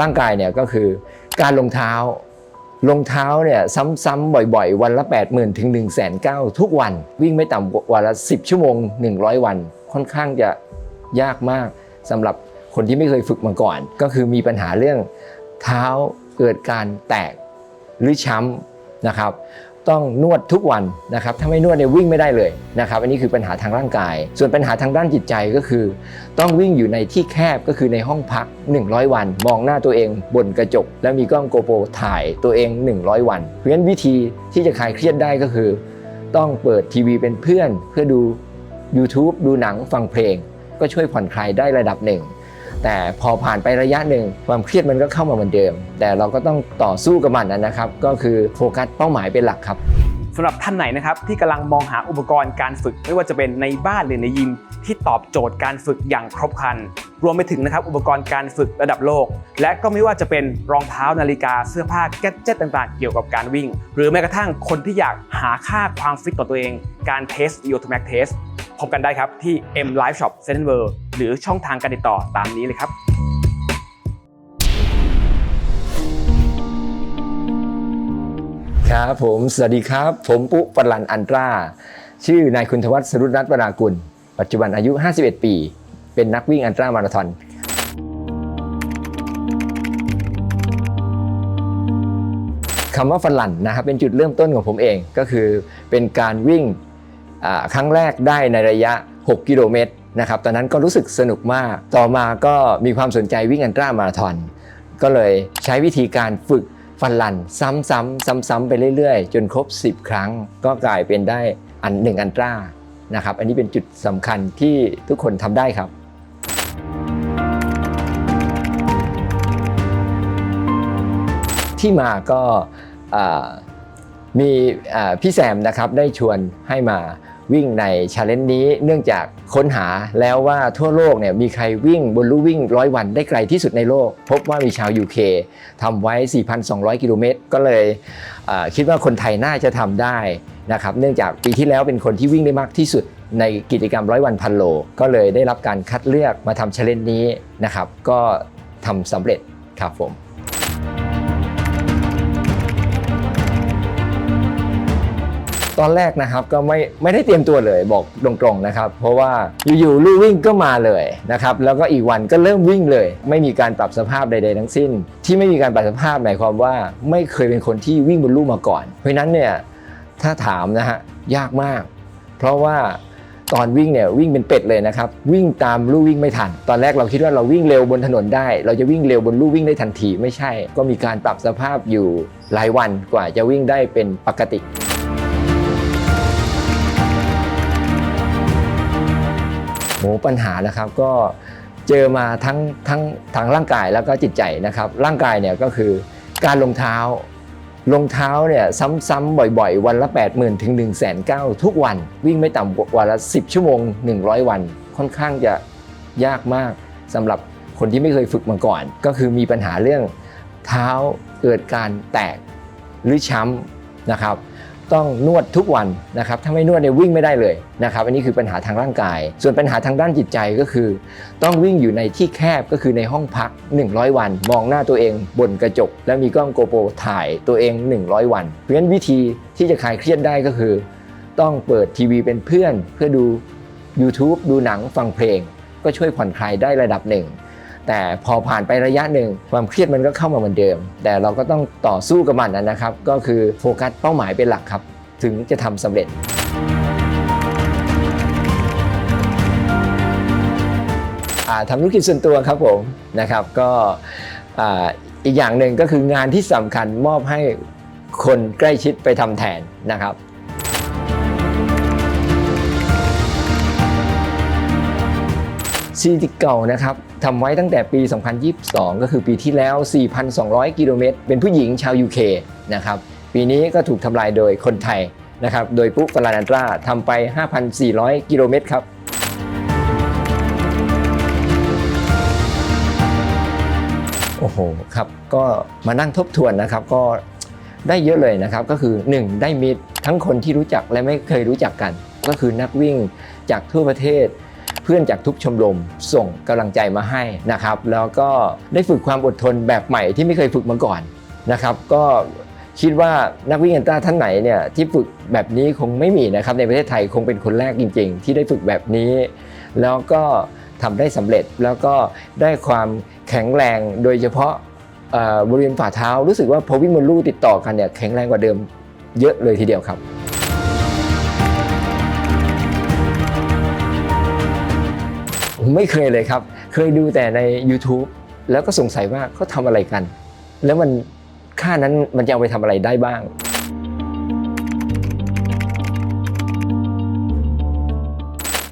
ร่างกายเนี่ยก็คือการลงเท้าลงเท้าเนี่ยซ้ำๆบ่อยๆ วันละ 8 0,000ถึง1 9 0 0 0ทุกวัน วิ่งไม่ต่ำกว่าวันละ 10 ชั่วโมง 100 วัน ค่อนข้างจะยากมากสำหรับคนที่ไม่เคยฝึกมาก่อน ก็คือมีปัญหาเรื่องเท้าเกิดการแตกหรือช้ำนะครับ ต้องนวดทุกวันนะครับถ้าไม่นวดเนี่ยวิ่งไม่ได้เลยนะครับอันนี้คือปัญหาทางร่างกาย ส่วนปัญหาทางด้านจิตใจก็คือ ต้องวิ่งอยู่ในที่แคบก็คือในห้องพัก 100 วัน มองหน้าตัวเองบนกระจก แล้วมีกล้องโกโปรถ่ายตัวเอง 100 วัน เพราะฉะนั้นวิธีที่จะคลายเครียดได้ก็คือ ต้องเปิดทีวีเป็นเพื่อนเพื่อดู YouTube ดูหนังฟังเพลง ก็ช่วยผ่อนคลายได้ระดับหนึ่ง แต่พอผ่านไประยะหนึ่ง ความเครียดมันก็เข้ามาเหมือนเดิม แต่เราก็ต้องต่อสู้กับมันนะครับ ก็คือโฟกัสเป้าหมายเป็นหลักครับสำหรับท่านไหนนะครับที่กำลังมองหาอุปกรณ์การฝึก ไม่ว่าจะเป็นในบ้านหรือในยิม ที่ตอบโจทย์การฝึกอย่างครบครัน รวมไปถึงนะครับอุปกรณ์การฝึกระดับโลก และก็ไม่ว่าจะเป็นรองเท้านาฬิกาเสื้อผ้าแกดเจ็ตต่างๆ เกี่ยวกับการวิ่ง หรือแม้กระทั่งคนที่อยากหาค่าความฟิตต่อตัวเอง การเทส e o t o m a c Test พบกันได้ครับที่ M Live Shop Central World หรือช่องทางการติดต่อตามนี้เลยครับครับผมสวัสดีครับ ผมปุ๊ปรันอันตรา ชื่อนายคุณทวัฒน์สรุตรัตน์วรากุล ปัจจุบันอายุ 51 ปี เป็นนักวิ่งอันตรามาราธอนคำว่าฟันหลันนะครับเป็นจุดเริ่มต้นของผมเองก็คือเป็นการวิ่งครั้งแรกได้ในระยะ 6 กิโลเมตร นะครับตอนนั้นก็รู้สึกสนุกมาก ต่อมาก็มีความสนใจวิ่งอันตรามาราธอนก็เลยใช้วิธีการฝึกฟันลันซ้ำๆซ้ำๆไปเรื่อยๆ จนครบ 10 ครั้ง ก็กลายเป็นได้อันหนึ่งอันตรานะครับ อันนี้เป็นจุดสำคัญที่ทุกคนทำได้ครับที่มาก็ามีาพี่แซมนะครับได้ชวนให้มา วิ่งในชาเลนจ์นี้เนื่องจากค้นหาแล้วว่าทั่วโลกเนี่ยมีใครวิ่งบนลู่วิ่งร้อยวันได้ไกลที่สุดในโลก พบว่ามีชาว UK ทำไว้ 4,200 กิโลเมตร ก็เลยคิดว่าคนไทยน่าจะทำได้นะครับเนื่องจากปีที่แล้วเป็นคนที่วิ่งได้มากที่สุดในกิจกรรมร้อยวันพันโล ก็เลยได้รับการคัดเลือกมาทำชาเลนจ์นี้นะครับก็ทำสำเร็จครับผม ตอนแรกนะครับก็ไม่ไม่ได้เตรียมตัวเลยบอกตรงๆนะครับ เพราะว่าอยู่ๆลู่วิ่งก็มาเลยนะครับแล้วก็อีกวันก็เริ่มวิ่งเลย ไม่มีการปรับสภาพใดๆทั้งสิ้น ที่ไม่มีการปรับสภาพหมายความว่าไม่เคยเป็นคนที่วิ่งบนลู่มาก่อน เพราะนั้นเนี่ยถ้าถามนะฮะยากมาก เพราะว่าตอนวิ่งเนี่ยวิ่งเป็นเป็ดเลยนะครับวิ่งตามลู่วิ่งไม่ทัน ตอนแรกเราคิดว่าเราวิ่งเร็วบนถนนได้ เราจะวิ่งเร็วบนลู่วิ่งได้ทันทีไม่ใช่ ก็มีการปรับสภาพอยู่หลายวันกว่าจะวิ่งได้เป็นปกติ ปัญหานะครับก็เจอมาทั้งทั้งทางร่างกายแล้วก็จิตใจนะครับ ร่างกายเนี่ยก็คือการลงเท้าลงเท้าเนี่ยซ้ำๆบ่อยๆ วันละ 8 0,000ถึง1 9 0 0 0ทุกวัน วิ่งไม่ต่ำกว่าวันละ 10 ชั่วโมง 100 วัน ค่อนข้างจะยากมากสำหรับคนที่ไม่เคยฝึกมาก่อน ก็คือมีปัญหาเรื่องเท้าเกิดการแตกหรือช้ำนะครับ ต้องนวดทุกวันนะครับถ้าไม่นวดเนี่ยวิ่งไม่ได้เลยนะครับอันนี้คือปัญหาทางร่างกาย ส่วนปัญหาทางด้านจิตใจก็คือ ต้องวิ่งอยู่ในที่แคบก็คือในห้องพัก 100 วัน มองหน้าตัวเองบนกระจก แล้วมีกล้องโกโปรถ่ายตัวเอง 100 วัน เพราะฉะนั้นวิธีที่จะคลายเครียดได้ก็คือ ต้องเปิดทีวีเป็นเพื่อนเพื่อดู YouTube ดูหนังฟังเพลง ก็ช่วยผ่อนคลายได้ระดับหนึ่ง แต่พอผ่านไประยะหนึ่งความเครียดมันก็เข้ามาเหมือนเดิม แต่เราก็ต้องต่อสู้กับมันนะครับ ก็คือโฟกัสเป้าหมายเป็นหลักครับ ถึงจะทำสำเร็จทำธุรกิจส่วนตัวครับผมนะครับก็อีกอย่างหนึ่งก็คืองานที่สำคัญมอบให้คนใกล้ชิดไปทำแทนนะครับ สถิติเก่านะครับทำไว้ตั้งแต่ปี 2022 ก็คือปีที่แล้ว 4,200 กิโลเมตร เป็นผู้หญิงชาว UK นะครับปีนี้ก็ถูกทำลายโดยคนไทยนะครับโดยปุ๊ฟลานันตราทำไป 5,400 กิโลเมตรครับโอ้โหครับก็มานั่งทบทวนนะครับก็ได้เยอะเลยนะครับก็คือ 1 ได้มิตรทั้งคนที่รู้จักและไม่เคยรู้จักกัน ก็คือนักวิ่งจากทั่วประเทศ เพื่อนจากทุกชมรมส่งกำลังใจมาให้นะครับ แล้วก็ได้ฝึกความอดทนแบบใหม่ที่ไม่เคยฝึกมาก่อนนะครับ ก็คิดว่านักวิ่งอันตราท่านไหนเนี่ยที่ฝึกแบบนี้คงไม่มีนะครับ ในประเทศไทยคงเป็นคนแรกจริง ๆ ที่ได้ฝึกแบบนี้ แล้วก็ทำได้สำเร็จแล้วก็ได้ความแข็งแรงโดยเฉพาะบริเวณฝ่าเท้ารู้สึกว่าพอวิ่งบนลู่ติดต่อกันเนี่ยแข็งแรงกว่าเดิมเยอะเลยทีเดียวครับ ผมไม่เคยเลยครับ เคยดูแต่ใน YouTube แล้วก็สงสัยว่าเขาทำอะไรกัน แล้วมันค่านั้นมันจะเอาไปทำอะไรได้บ้าง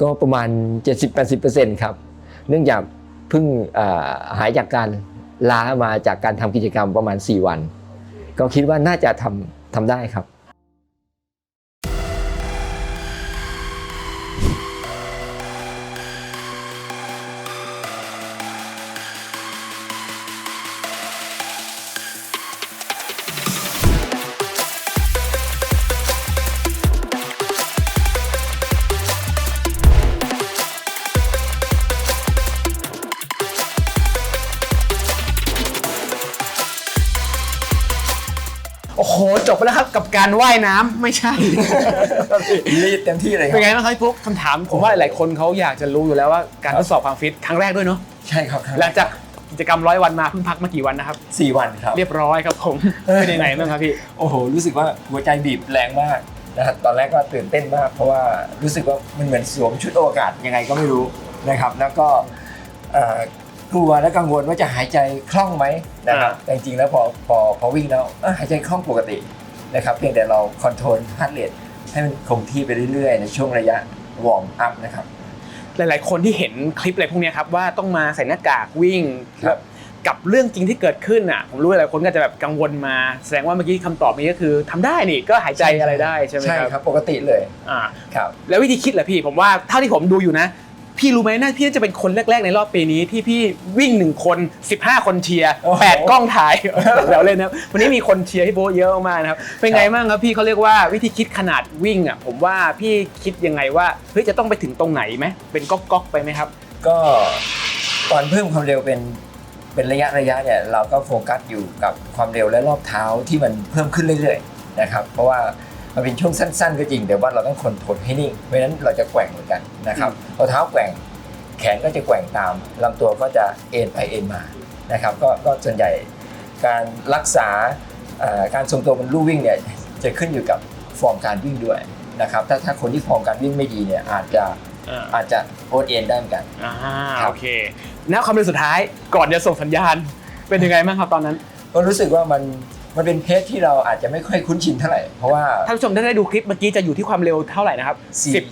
ก็ประมาณ 70-80%ครับ เนื่องจากเพิ่งหายจากการล้ามาจากการทำกิจกรรมประมาณ 4 วัน ก็คิดว่าน่าจะทำทำได้ครับ จบไปแล้วครับกับการว่ายน้ำไม่ใช่ รีดเต็มที่เลยคเป็นรับไงบ้างครับพี่ปุ๊กคำถามผมว่าหลายๆคนเขาอยากจะรู้อยู่แล้วว่าการทดสอบความฟิตครั้งแรกด้วยเนาะใช่ครับหลังจากกิจกรรมร้อยวันมาเพิ่งพักมากี่วันนะครับ สี่วันครับ เรียบร้อยครับผม เป็นยังไงบ้างครับพี่ โอ้โห รู้สึกว่าหัวใจบีบแรงมากนะครับตอนแรกก็ตื่นเต้นมาก เพราะว่ารู้สึกว่ามันเหมือนสวมชุดอวกาศยังไงก็ไม่รู้นะครับ แล้วก็เอ่อ กลัวและกังวลว่าจะหายใจคล่องไหมนะครับอ่าแต่จริงๆแล้วพอพอพอวิ่งแล้วเอ้อหายใจคล่องปกตินะครับเพียงแต่เราคอนโทรลฮาร์ดเรทให้มันคงที่ไปเรื่อยๆ ในช่วงระยะวอร์มอัพนะครับหลายๆ คนที่เห็นคลิปอะไรพวกเนี้ยครับว่าต้องมาใส่หน้ากากวิ่งครับกับเรื่องจริงที่เกิดขึ้นอะผมรู้ว่าหลายคนก็จะแบบกังวลมา แสดงว่าเมื่อกี้คำตอบนี้ก็คือทำได้นี่ก็หายใจอะไรได้ใช่ไหมใช่ครับครับปกติเลยอ่าครับแล้ววิธีคิดเหรอพี่ผมว่าเท่าที่ผมดูอยู่นะ พี่รู้ไหมน่าพี่น่าจะเป็นคนแรกๆในรอบปีนี้ที่พี่วิ่งหนึ่งคน 15 คนเชียร์โอ้โหแปดกล้องถ่ายแล้วเล่นนะวันนี้มีคนเชียร์พี่โบ๊ทเยอะมากๆนะครับเป็นไงบ้างครับพี่เขาเรียกว่าวิธีคิดขนาดวิ่งอะผมว่าพี่คิดยังไงว่าเฮ้ยจะต้องไปถึงตรงไหนไหมเป็นก๊อกๆไปไหมครับ ก็ตอนเพิ่มความเร็วเป็นเป็นระยะระยะเนี่ยเราก็โฟกัสอยู่กับความเร็วและรอบเท้าที่มันเพิ่มขึ้นเรื่อยๆนะครับเพราะว่า มันเป็นช่วงสั้น ๆ ก็จริง แต่ว่าเราต้องคอนโทรลให้นิ่งไม่นั้นเราจะแกว่งเหมือนกันนะครับพอเท้าแกว่งแขนก็จะแกว่งตามลำตัวก็จะเอ็นไปเอ็นมานะครับก็ก็ส่วนใหญ่การรักษาเอ่อการทรงตัวบนลู่วิ่งเนี่ยจะขึ้นอยู่กับฟอร์มการวิ่งด้วยนะครับถ้าถ้าคนที่ฟอร์มการวิ่งไม่ดีเนี่ยอาจจะอาจจะโอนเอ็นได้เหมือนกันอ่าครับโอเคณความเร็วสุดท้ายก่อนจะส่งสัญญาณเป็นยังไงบ้างครับตอนนั้นก็รู้สึกว่ามัน มันเป็นเพจที่เราอาจจะไม่ค่อยคุ้นชินเท่าไหร่ เพราะว่า ท่านผู้ชมถ้าได้ดูคลิปเมื่อกี้จะอยู่ที่ความเร็วเท่าไหร่นะครับสี่ สิบ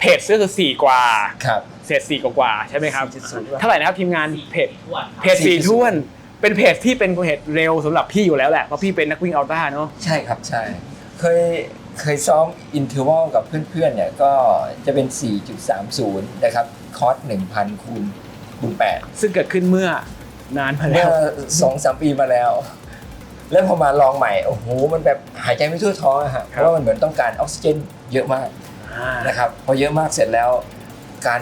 เพจก็คือสี่กว่าครับ เศษสี่กว่าๆใช่ไหมครับ4.0 เท่าไหร่นะครับทีมงานเพจเพจ4.0สี่ท่วน เป็นเพจที่เป็นเพจเร็วสำหรับพี่อยู่แล้วแหละเพราะพี่เป็นนักวิ่งอัลตร้าเนาะ ใช่ครับใช่ เคยเคยซ้อมอินเทอร์วัลกับเพื่อนๆเนี่ยก็จะเป็น 4.30 นะครับ คอร์ส1,000คูณคูณ8ซึ่งเกิดขึ้นเมื่อนานมาแล้เมื่อว สองสามปีมาแล้ว แล้วพอมาลองใหม่โอ้โหมันแบบหายใจไม่ทั่วท้องอะฮะเพราะว่ามันเหมือนต้องการออกซิเจนเยอะมากอ่านะครับพอเยอะมากเสร็จแล้ว การ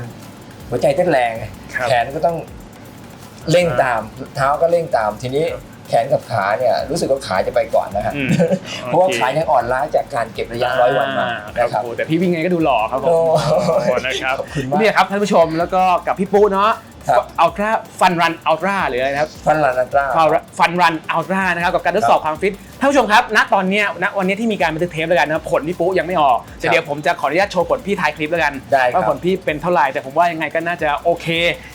หัวใจเต้นแรงครับแขนก็ต้องเร่งตามเท้าก็เร่งตามทีนี้แขนกับขาเนี่ยรู้สึกว่าขาจะไปก่อนนะฮะอืมเพราะว่าขายังอ่อนล้าจากการเก็บระยะร้อยวันมาอ่นะครับโอ้แต่พี่วิ่งไงก็ดูหล่อครับผมโอ้โอ้นะครับขอบคุณมากเนี่ยครับท่านผู้ชมแล้วก็กับพี่ปุ๊เนาะ ครับ อัลตร้าฟันรันอัลตร้าหรืออะไรนะครับ ฟันลานาตรา ฟันรันอัลตร้านะครับกับการทดสอบความฟิตท่านผู้ชมครับ ณตอนเนี้ยณวันนี้ที่มีการบันทึกเทปแล้วกันนะผลพี่ปุ๊ยังไม่ออกแต่เดี๋ยวผมจะขออนุญาตโชว์ผลพี่ท้ายคลิปแล้วกันได้คว่ารับผลพี่เป็นเท่าไหร่แต่ผมว่ายังไงก็น่าจะโอเค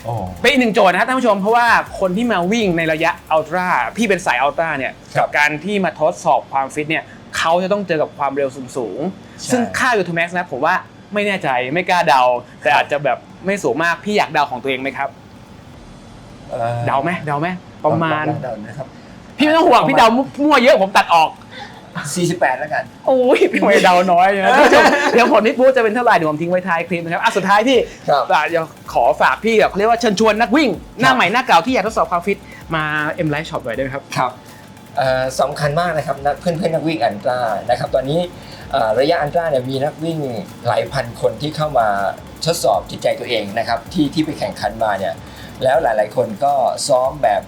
โอ้เป็นอีกหนึ่งโจทย์นะครับท่านผู้ชมเพราะว่าคนที่มาวิ่งในระยะอัลตร้าพี่เป็นสายอัลตร้าเนี่ยครับการที่มาทดสอบความฟิตเนี่ยเขาจะต้องเจอกับความเร็วสูงๆใช่ซึ่งค่ายูทูแม็กซ์นะผมว่าไม่แน่ใจไม่กล้าเดา แต่อาจจะแบบไม่สูงมากพี่อยากเดาของตัวเองไหมครับ อ่อเดาไหมเดาไหมประมาณ เดานะครับ พี่ไม่ต้องห่วงพี่เดามั่วเยอะผมตัดออก 48 แล้วกัน โอ้ยพี่ไม่เดาน้อยนะท่านผู้ชมเดี๋ยวผลพี่ปุ๊จะเป็นเท่าไหร่เดี๋ยวผมทิ้งไว้ท้ายคลิปนะครับอะสุดท้ายพี่ครับอะเดี๋ยวขอฝากพี่แบบเขาเรียกว่าเชิญชวนนักวิ่ง หน้าใหม่หน้าเก่าที่อยากทดสอบความฟิตมา M Life Shop หน่อยได้ไหมครับ ครับเอ่อสำคัญมากนะครับนักเพื่อนเพื่อนๆนักวิ่งอันตรานะครับ ตอนนี้เอ่อระยะอันตราเนี่ยมีนักวิ่งหลายพันคนที่เข้ามาทดสอบจิตใจตัวเองนะครับที่ที่ไปแข่งขันมาเนี่ย แล้วหลาย ๆ คนก็ซ้อมแบบ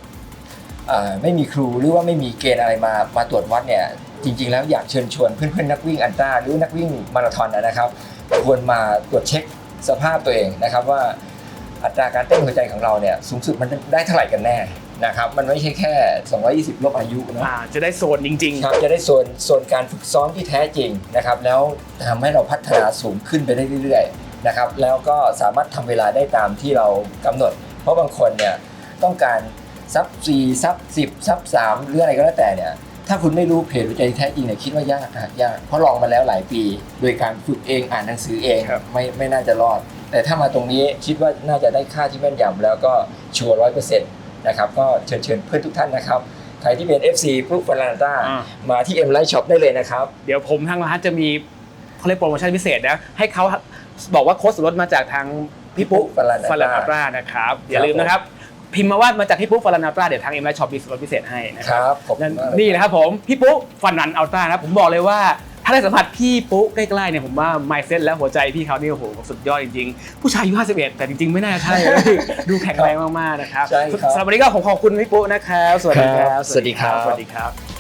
เอ่อไม่มีครูหรือว่าไม่มีเกณฑ์อะไรมามาตรวจวัดเนี่ยจริง ๆ แล้วอยากเชิญชวนเพื่อน ๆ นักวิ่งอันตราหรือนักวิ่งมาราธอนนะครับ ควรมาตรวจเช็คสภาพตัวเองนะครับว่าอัตราการเต้นหัวใจของเราเนี่ยสูงสุดมันได้เท่าไหร่กันแน่นะครับมันไม่ใช่แค่ 220 ลบอายุเนอะอ่าจะได้โซนจริงครับจะได้โซนโซนการฝึกซ้อมที่แท้จริงนะครับแล้วทำให้เราพัฒนาสูงขึ้นไปได้เรื่อยๆนะครับแล้วก็สามารถทำเวลาได้ตามที่เรากำหนด เพราะบางคนเนี่ยต้องการซับ4ซับ10ซับ3หรืออะไรก็แล้วแต่เนี่ยถ้าคุณไม่รู้เพจวิจัยที่แท้จริงเนี่ยคิดว่ายากนะยากเพราะลองมาแล้วหลายปี โดยการฝึกเองอ่านหนังสือเองครับไม่ไม่น่าจะรอด แต่ถ้ามาตรงนี้คิดว่าน่าจะได้ค่าที่แม่นยำแล้วก็ชัวร์ร้อยเปอร์เซ็นต์นะครับก็เชิญเชิญเพื่อนทุกท่านนะครับใครที่เป็น FC พวกฟารานาต้าอ่ามาที่ M Light Shop ได้เลยนะครับๆเดี๋ยวผมทางร้านจะมีเขาเรียกโปรโมชั่นพิเศษนะให้เขาบอกว่าโค้ดส่วนลดมาจากทาง พี่ปุ๊ฟารานาต้าฟารานาตรานะครับ อย่าลืมนะครับ พิมพ์มาว่ามาจากพี่ปุ๊ฟารานาตราเดี๋ยวทางเอ็มไลช็อปมีส่วนลดพิเศษให้นะคครับรับผมนั่นนี่นะครับผมพี่ปุ๊ฟันนันอัลตร้านะครับผมบอกเลยว่าถ้าได้สัมผัสพี่ปุ๊ใกล้ๆเนี่ยผมว่าไมเซ็ตและหัวใจพี่เขานี่โอ้โหสุดยอดจริงๆ ผู้ชายอายุ51 แต่จริงๆ ไม่น่าใช่ ดูแข็งแรงมากๆนะครับใช่ครับ สำหรับวันนี้ก็ขอขอบคุณพี่ปุ๊นะครับ สวัสดีครับครับสวัสดีครับ สวัสดีครับ